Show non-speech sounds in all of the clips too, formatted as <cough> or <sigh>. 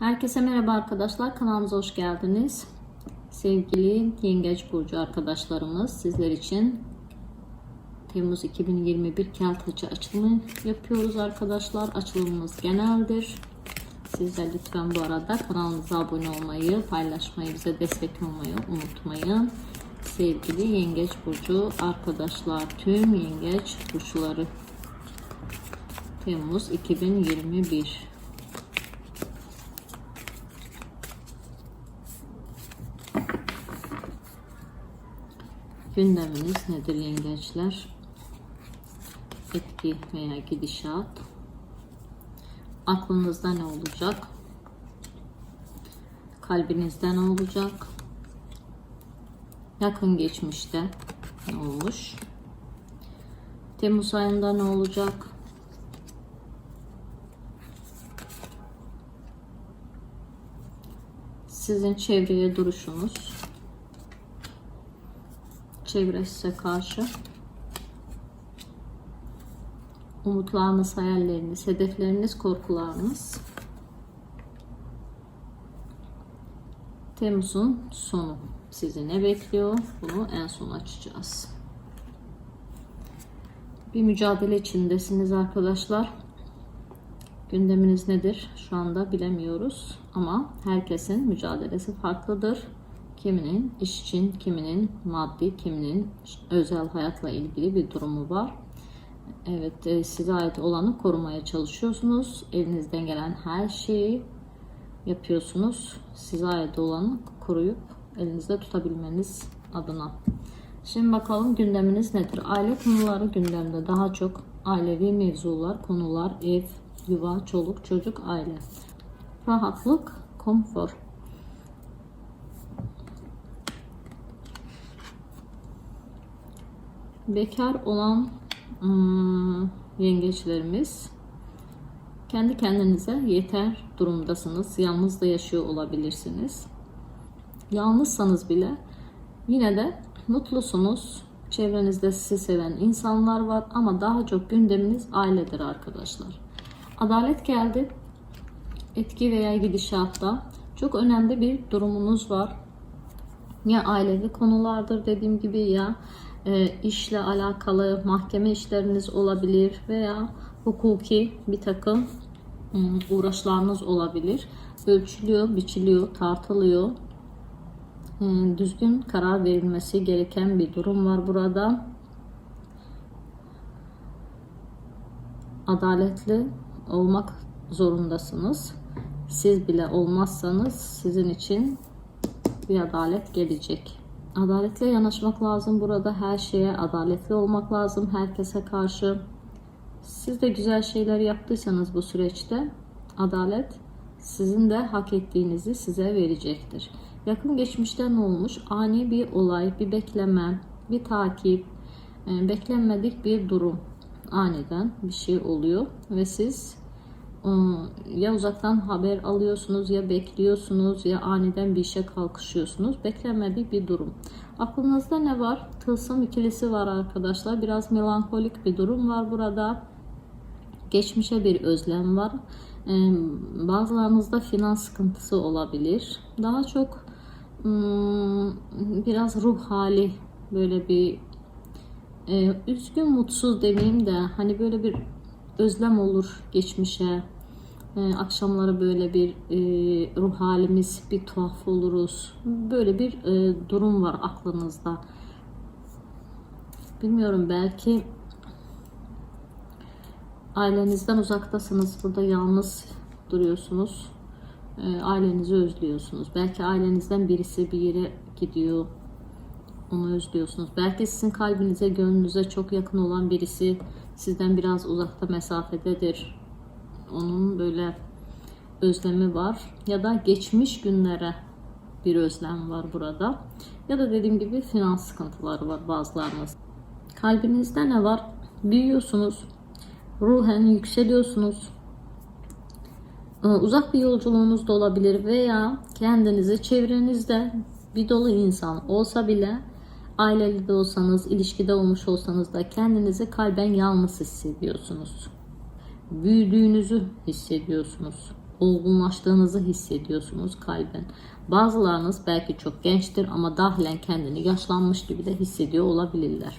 Herkese merhaba arkadaşlar. Kanalımıza hoş geldiniz. Sevgili Yengeç Burcu arkadaşlarımız sizler için Temmuz 2021 kağıt açı açılımı yapıyoruz arkadaşlar. Açılımımız geneldir. Sizler lütfen bu arada kanalımıza abone olmayı, paylaşmayı, bize destek olmayı unutmayın. Sevgili Yengeç Burcu arkadaşlar, tüm Yengeç Burçları Temmuz 2021 Gündeminiz nedir yengeçler? Etki veya gidişat. Aklınızda ne olacak? Kalbinizde ne olacak? Yakın geçmişte ne olmuş? Temmuz ayında ne olacak? Sizin çevreye duruşunuz çevre size karşı. Umutlarınız, hayalleriniz, hedefleriniz, korkularınız. Temmuz'un sonu sizi ne bekliyor? Bunu en son açacağız. Bir mücadele içindesiniz arkadaşlar. Gündeminiz nedir? Şu anda bilemiyoruz ama herkesin mücadelesi farklıdır. Kiminin iş için, kiminin maddi, kiminin özel hayatla ilgili bir durumu var. Evet, e, size ait olanı korumaya çalışıyorsunuz. Elinizden gelen her şeyi yapıyorsunuz. Size ait olanı koruyup elinizde tutabilmeniz adına. Şimdi bakalım gündeminiz nedir? Aile konuları gündemde daha çok ailevi mevzular, konular, ev, yuva, çoluk, çocuk, aile. Rahatlık, konfor. Bekar olan ım, yengeçlerimiz kendi kendinize yeter durumdasınız. Yalnız da yaşıyor olabilirsiniz. Yalnızsanız bile yine de mutlusunuz. Çevrenizde sizi seven insanlar var ama daha çok gündeminiz ailedir arkadaşlar. Adalet geldi. Etki veya gidişatta çok önemli bir durumunuz var. Ya ailevi konulardır dediğim gibi ya e, işle alakalı mahkeme işleriniz olabilir veya hukuki bir takım ım, uğraşlarınız olabilir. Ölçülüyor, biçiliyor, tartılıyor. E, düzgün karar verilmesi gereken bir durum var burada. Adaletli olmak zorundasınız. Siz bile olmazsanız sizin için bir adalet gelecek. Adaletle yanaşmak lazım burada. Her şeye adaletli olmak lazım. Herkese karşı. Siz de güzel şeyler yaptıysanız bu süreçte adalet sizin de hak ettiğinizi size verecektir. Yakın geçmişte ne olmuş? Ani bir olay, bir bekleme, bir takip, e, beklenmedik bir durum. Aniden bir şey oluyor ve siz ya uzaktan haber alıyorsunuz ya bekliyorsunuz ya aniden bir işe kalkışıyorsunuz. Beklenmedik bir durum. Aklınızda ne var? Tılsım ikilisi var arkadaşlar. Biraz melankolik bir durum var burada. Geçmişe bir özlem var. Bazılarınızda finans sıkıntısı olabilir. Daha çok biraz ruh hali böyle bir üzgün mutsuz demeyeyim de hani böyle bir özlem olur geçmişe. E, akşamları böyle bir e, ruh halimiz bir tuhaf oluruz. Böyle bir e, durum var aklınızda. Bilmiyorum belki ailenizden uzaktasınız. Burada yalnız duruyorsunuz. E, ailenizi özlüyorsunuz. Belki ailenizden birisi bir yere gidiyor. Onu özlüyorsunuz. Belki sizin kalbinize, gönlünüze çok yakın olan birisi sizden biraz uzakta mesafededir. Onun böyle özlemi var ya da geçmiş günlere bir özlem var burada. Ya da dediğim gibi finans sıkıntıları var bazılarınız. Kalbinizde ne var? Büyüyorsunuz. Ruhen yükseliyorsunuz. Ee, uzak bir yolculuğunuz da olabilir veya kendinizi çevrenizde bir dolu insan olsa bile aileli de olsanız, ilişkide olmuş olsanız da kendinizi kalben yalnız hissediyorsunuz. Büyüdüğünüzü hissediyorsunuz. olgunlaştığınızı hissediyorsunuz kalben. Bazılarınız belki çok gençtir ama dahilen kendini yaşlanmış gibi de hissediyor olabilirler.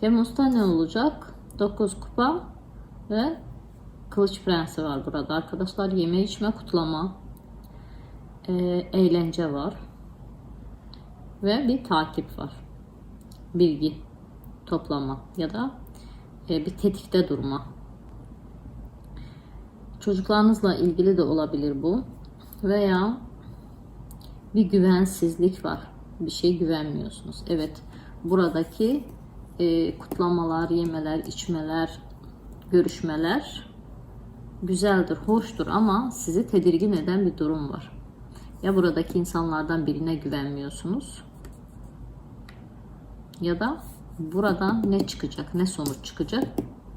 Temmuz'da ne olacak? 9 kupa ve kılıç prensi var burada arkadaşlar. Yeme içme kutlama, eğlence var ve bir takip var. Bilgi toplama ya da e, bir tetikte durma. Çocuklarınızla ilgili de olabilir bu. Veya bir güvensizlik var. Bir şey güvenmiyorsunuz. Evet buradaki e, kutlamalar, yemeler, içmeler, görüşmeler güzeldir, hoştur ama sizi tedirgin eden bir durum var. Ya buradaki insanlardan birine güvenmiyorsunuz ya da buradan ne çıkacak, ne sonuç çıkacak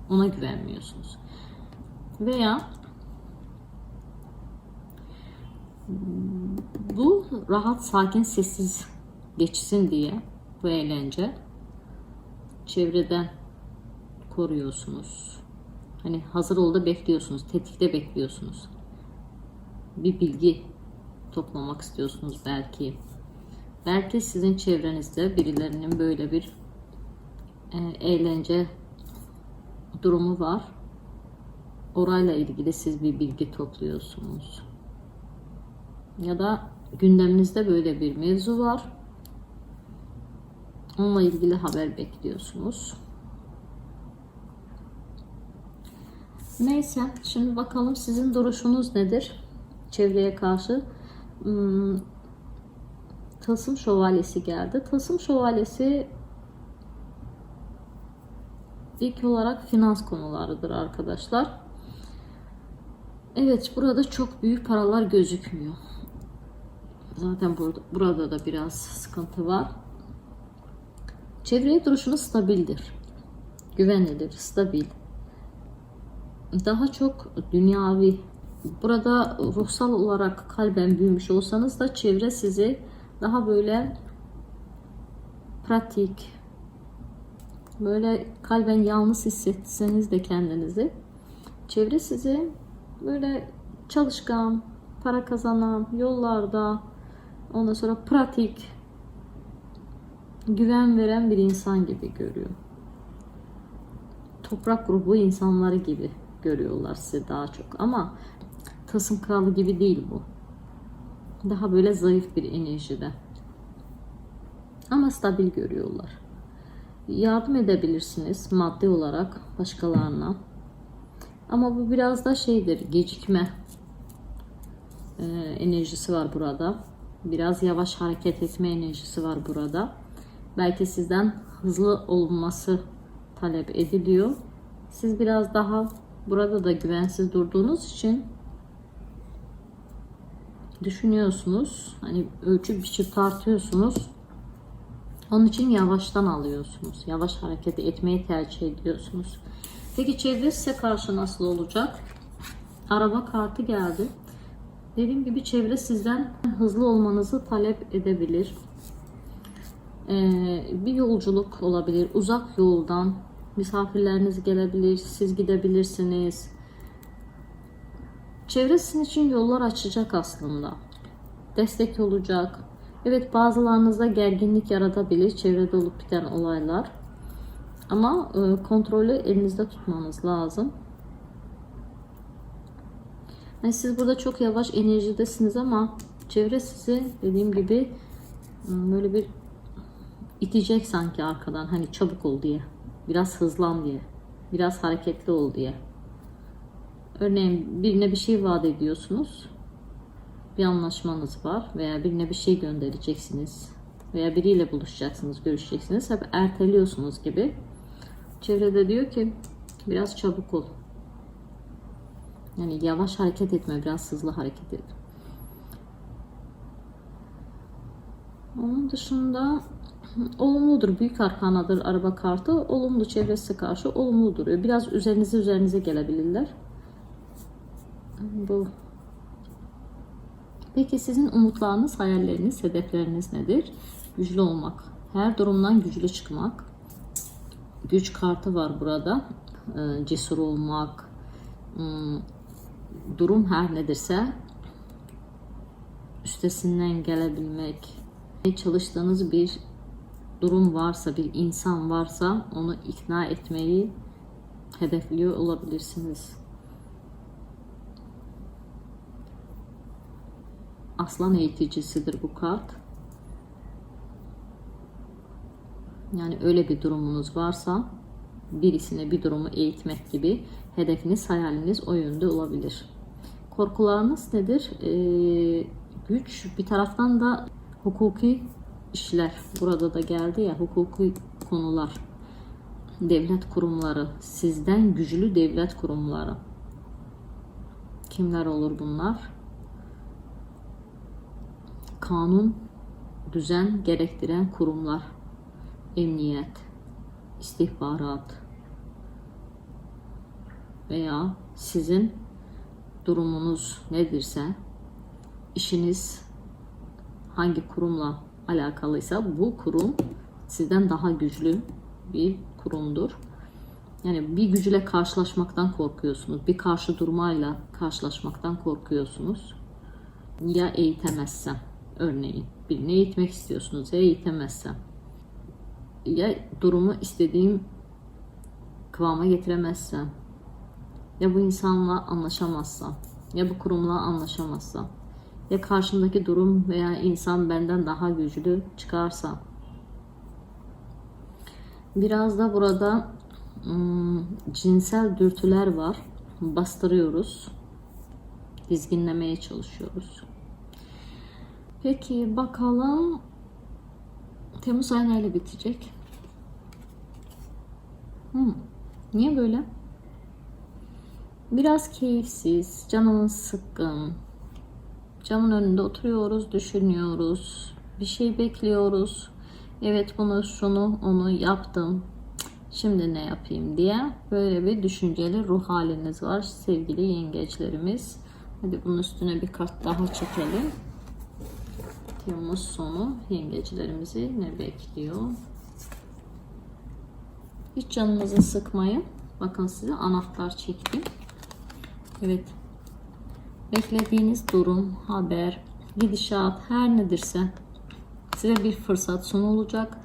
ona güvenmiyorsunuz. Veya bu rahat, sakin, sessiz geçsin diye bu eğlence çevreden koruyorsunuz. Hani hazır oldu bekliyorsunuz, tetikte bekliyorsunuz. Bir bilgi toplamak istiyorsunuz belki. Belki sizin çevrenizde birilerinin böyle bir e, eğlence durumu var. Orayla ilgili siz bir bilgi topluyorsunuz. Ya da gündeminizde böyle bir mevzu var. Onunla ilgili haber bekliyorsunuz. Neyse, şimdi bakalım sizin duruşunuz nedir? Çevreye karşı. Hmm, Tılsım şövalyesi geldi. Tılsım şövalyesi ilk olarak finans konularıdır arkadaşlar. Evet burada çok büyük paralar gözükmüyor. Zaten burada, burada da biraz sıkıntı var. Çevreye duruşunuz stabildir. Güvenilir, stabil. Daha çok dünyavi. Burada ruhsal olarak kalben büyümüş olsanız da çevre sizi daha böyle pratik, böyle kalben yalnız hissetseniz de kendinizi çevre sizi böyle çalışkan, para kazanan, yollarda ondan sonra pratik, güven veren bir insan gibi görüyor. Toprak grubu insanları gibi görüyorlar sizi daha çok ama Tasım kralı gibi değil bu. Daha böyle zayıf bir enerjide. Ama stabil görüyorlar. Yardım edebilirsiniz maddi olarak başkalarına. Ama bu biraz da şeydir, gecikme e, enerjisi var burada. Biraz yavaş hareket etme enerjisi var burada. Belki sizden hızlı olması talep ediliyor. Siz biraz daha burada da güvensiz durduğunuz için düşünüyorsunuz. Hani ölçü biçip tartıyorsunuz. Onun için yavaştan alıyorsunuz. Yavaş hareket etmeyi tercih ediyorsunuz. Peki çevre size karşı nasıl olacak? Araba kartı geldi. Dediğim gibi çevre sizden hızlı olmanızı talep edebilir. Ee, bir yolculuk olabilir. Uzak yoldan misafirleriniz gelebilir. Siz gidebilirsiniz. Çevre sizin için yollar açacak aslında. Destek olacak. Evet bazılarınızda gerginlik yaratabilir çevrede olup biten olaylar. Ama e, kontrolü elinizde tutmanız lazım. Yani siz burada çok yavaş enerjidesiniz ama çevre sizi dediğim gibi ıı, böyle bir itecek sanki arkadan hani çabuk ol diye. Biraz hızlan diye. Biraz hareketli ol diye. Örneğin birine bir şey vaat ediyorsunuz. Bir anlaşmanız var veya birine bir şey göndereceksiniz veya biriyle buluşacaksınız, görüşeceksiniz. Hep erteliyorsunuz gibi. Çevrede diyor ki biraz çabuk ol. Yani yavaş hareket etme, biraz hızlı hareket et. Onun dışında <clears throat> olumludur. Büyük arkanadır araba kartı. Olumlu çevresi karşı olumlu duruyor. Biraz üzerinize üzerinize gelebilirler. Bu. Peki sizin umutlarınız, hayalleriniz, hedefleriniz nedir? Güçlü olmak. Her durumdan güçlü çıkmak. Güç kartı var burada. Ee, Cesur olmak, ım, durum her nedirse üstesinden gelebilmek, çalıştığınız bir durum varsa, bir insan varsa onu ikna etmeyi hedefliyor olabilirsiniz. Aslan eğiticisidir bu kart. Yani öyle bir durumunuz varsa birisine bir durumu eğitmek gibi hedefiniz, hayaliniz o yönde olabilir. Korkularınız nedir? Ee, güç bir taraftan da hukuki işler. Burada da geldi ya hukuki konular. Devlet kurumları, sizden güçlü devlet kurumları. Kimler olur bunlar? Kanun, düzen gerektiren kurumlar. Emniyet, istihbarat veya sizin durumunuz nedirse işiniz hangi kurumla alakalıysa bu kurum sizden daha güçlü bir kurumdur. Yani bir gücüyle karşılaşmaktan korkuyorsunuz. Bir karşı durmayla karşılaşmaktan korkuyorsunuz. Ya eğitemezsem örneğin birini eğitmek istiyorsunuz ya eğitemezsem? Ya durumu istediğim kıvama getiremezsem? Ya bu insanla anlaşamazsam? Ya bu kurumla anlaşamazsam? Ya karşımdaki durum veya insan benden daha güçlü çıkarsa? Biraz da burada ım, cinsel dürtüler var. Bastırıyoruz. Dizginlemeye çalışıyoruz peki bakalım Temmuz ayı neyle bitecek Hmm, niye böyle biraz keyifsiz canımız sıkkın Camın önünde oturuyoruz, düşünüyoruz. Bir şey bekliyoruz. Evet bunu, şunu, onu yaptım. Şimdi ne yapayım diye böyle bir düşünceli ruh haliniz var sevgili yengeçlerimiz. Hadi bunun üstüne bir kart daha çekelim. Temmuz sonu yengecilerimizi ne bekliyor? Hiç canınızı sıkmayın. Bakın size anahtar çektim. Evet beklediğiniz durum, haber, gidişat her nedirse size bir fırsat sunulacak.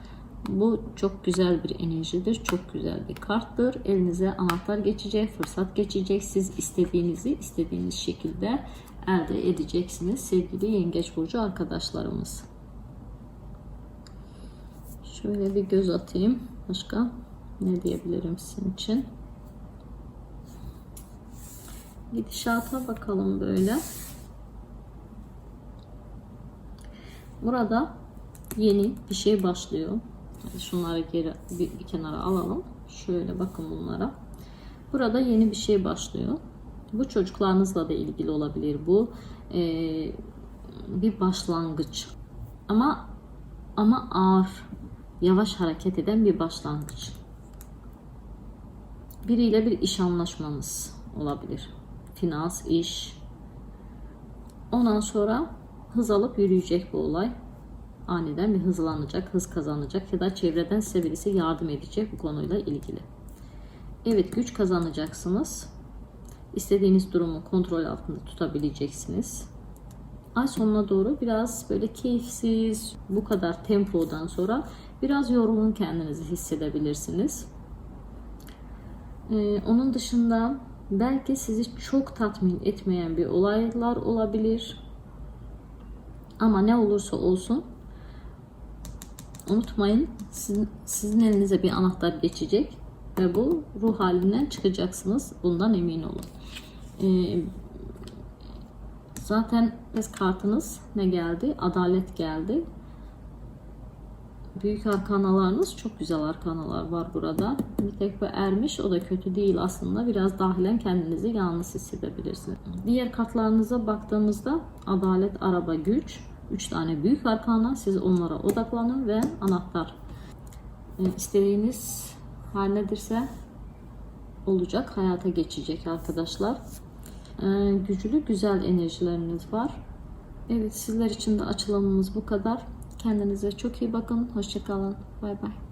Bu çok güzel bir enerjidir. Çok güzel bir karttır. Elinize anahtar geçecek, fırsat geçecek. Siz istediğinizi istediğiniz şekilde elde edeceksiniz sevgili Yengeç Burcu arkadaşlarımız. Şöyle bir göz atayım. Başka ne diyebilirim sizin için? Gidişata bakalım böyle. Burada yeni bir şey başlıyor. Şunları geri bir, bir kenara alalım. Şöyle bakın bunlara. Burada yeni bir şey başlıyor. Bu çocuklarınızla da ilgili olabilir. Bu e, bir başlangıç. Ama ama ağır, yavaş hareket eden bir başlangıç. Biriyle bir iş anlaşmanız olabilir finans, iş. Ondan sonra hız alıp yürüyecek bu olay. Aniden bir hızlanacak, hız kazanacak ya da çevreden size birisi yardım edecek bu konuyla ilgili. Evet güç kazanacaksınız. İstediğiniz durumu kontrol altında tutabileceksiniz. Ay sonuna doğru biraz böyle keyifsiz, bu kadar tempodan sonra biraz yorgun kendinizi hissedebilirsiniz. Ee, onun dışında belki sizi çok tatmin etmeyen bir olaylar olabilir. Ama ne olursa olsun unutmayın sizin, sizin elinize bir anahtar geçecek ve bu ruh halinden çıkacaksınız. Bundan emin olun. Ee, zaten kartınız ne geldi? Adalet geldi. Büyük arkanalarınız çok güzel arkanalar var burada. Bir tek bu ermiş o da kötü değil aslında. Biraz dahilen kendinizi yalnız hissedebilirsiniz. Diğer kartlarınıza baktığımızda adalet, araba, güç. 3 tane büyük arkana. Siz onlara odaklanın ve anahtar. E, istediğiniz her nedirse olacak. Hayata geçecek arkadaşlar. E, güçlü güzel enerjileriniz var. Evet sizler için de açılımımız bu kadar. Kendinize çok iyi bakın. Hoşçakalın. Bay bay.